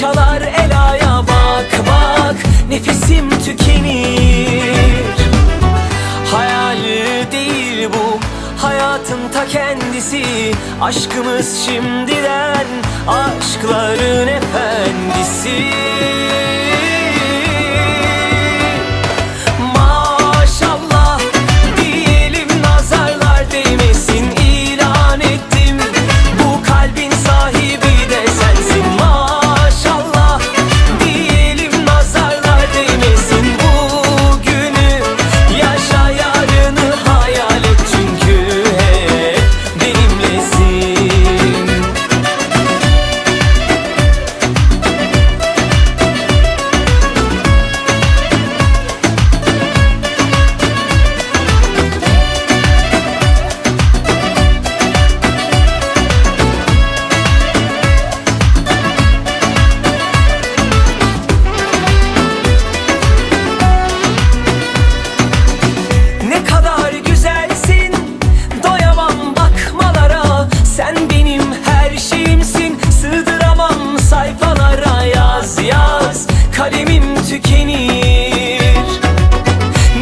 çalar Ela'ya bak bak Nefesim tükenir. Hayal değil bu hayatın ta kendisi. Aşkımız şimdiden aşkların efendisi sayfalara yaz yaz. Kalemim tükenir.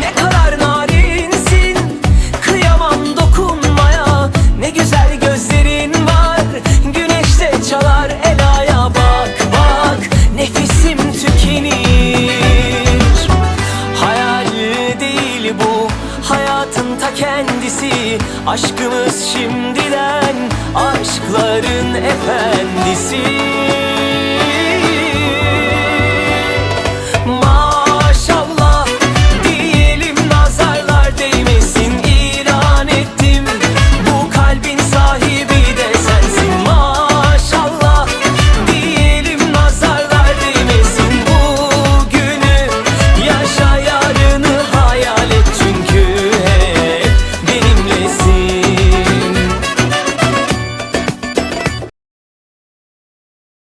Ne kadar narinsin. Kıyamam dokunmaya. Ne güzel gözlerin var. Güneşte çalar elaya Bak bak. Nefesim tükenir. Hayal değil bu. Hayatın ta kendisi. Aşkımız şimdiden. Aşkların efendisi.